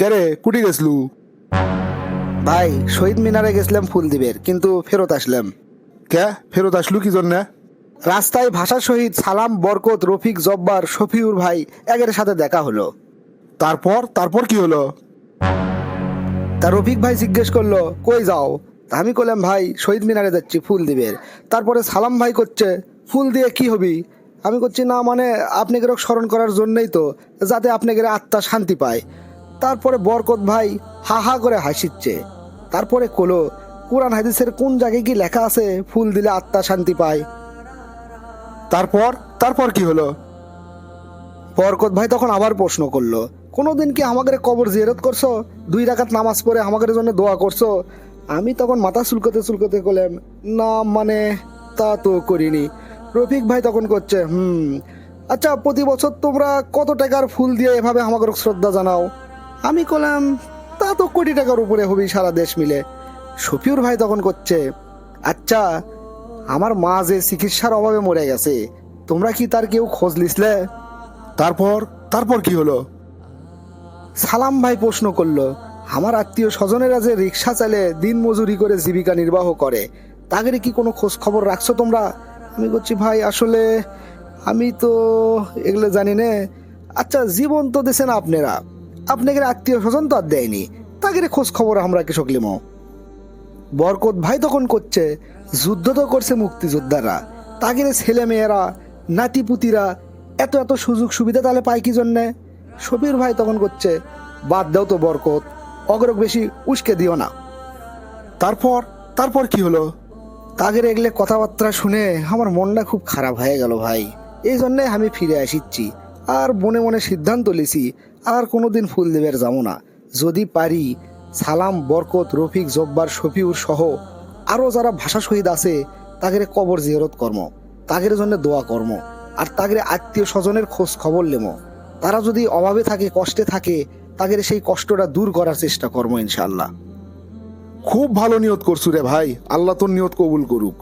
কেরে কুটি গেছলু ভাই শহীদ মিনারে গেছিলাম ফুল দিবের কিন্তু ফেরত আসলাম। কে? ফেরত আসলু কি জন্যে? রাস্তায় ভাষা শহীদ সালাম বরকত রফিক জব্বার শফিউর ভাই একের সাথে দেখা হলো। তারপর? তারপর কি হলো? তা রফিক ভাই জিজ্ঞেস করল কই যাও? আমি করলাম ভাই শহীদ মিনারে যাচ্ছি ফুল দিবের। তারপরে সালাম ভাই করছে ফুল দিয়ে কি হবি? আমি করছি না মানে আপনাকে স্মরণ করার জন্যই তো যাতে আপনাকে আত্মা শান্তি পায়। তারপরে বরকত ভাই হা হা করে হাসিচ্ছে। তারপরে কলো, কোরআন হাদিসের কোন জায়গায় কি লেখা আছে, ফুল দিলে আত্মা শান্তি পায়। তারপর তারপর কি হলো? বরকত ভাই তখন আবার প্রশ্ন করল, কোনোদিন কি আমাদের কবর জিয়ারত করছ? দুই রাকাত নামাজ পড়ে আমাদের জন্য দোয়া করছ? আমি তখন মাথা চুলকোতে চুলকোতে করলাম না মানে তা তো করিনি। রফিক ভাই তখন করছে, হুম আচ্ছা প্রতি বছর তোমরা কত টাকার ফুল দিয়ে এভাবে আমাদের শ্রদ্ধা জানাও? আমি করলাম তা তো কোটি টাকার উপরে হবি সারা দেশ মিলে। শফিউর ভাই তখন করছে আচ্ছা আমার মা যে চিকিৎসার অভাবে মরে গেছে তোমরা কি তার কেউ খোঁজ লিসলে তারপর? তারপর কি হলো? সালাম ভাই প্রশ্ন করল আমার আত্মীয় স্বজনেরা যে রিক্সা চালে দিন মজুরি করে জীবিকা নির্বাহ করে তাদের কি কোনো খোঁজ খবর রাখছো তোমরা? আমি বলছি ভাই আসলে আমি তো এগুলো জানি না। আচ্ছা জীবন তো দিছেন আপনারা। আপনাদের আত্মীয় স্বজন তো আর দেয়নি। তাদের খোঁজ খবর আমরা কৃষক লিমো। বরকত ভাই তখন করছে, যুদ্ধ তো করছে মুক্তিযোদ্ধারা। তাগের ছেলে মেয়েরা নাতিপুতিরা এত এত সুযোগ সুবিধা তাহলে পায় কি জন্যে? সবির ভাই তখন করছে, বাদ দাও তো বরকত, অগ্রক বেশি উস্কে দিও না। তারপর তারপর কি হলো? তাগের এগলে কথাবার্তা শুনে আমার মনটা খুব খারাপ হয়ে গেল ভাই। এই জন্যে আমি ফিরে আসিচ্ছি, আর মনে মনে সিদ্ধান্ত লিছি আর কোনোদিন ফুল দেবের যাব না। যদি পারি, সালাম, বরকত, রফিক, জব্বার, শফিউর সহ আরও যারা ভাষা শহীদ আছে তাদের কবর জিয়ারত কর্ম তাদের জন্য দোয়া কর্ম, আর তাদের আত্মীয় স্বজনের খোঁজ খবর লেমো। তারা যদি অভাবে থাকে, কষ্টে থাকে তাদের সেই কষ্টটা দূর করার চেষ্টা কর্ম ইনশাল্লাহ খুব ভালো নিয়ত করছু রে ভাই, আল্লাহ তোর নিয়ত কবুল করুক।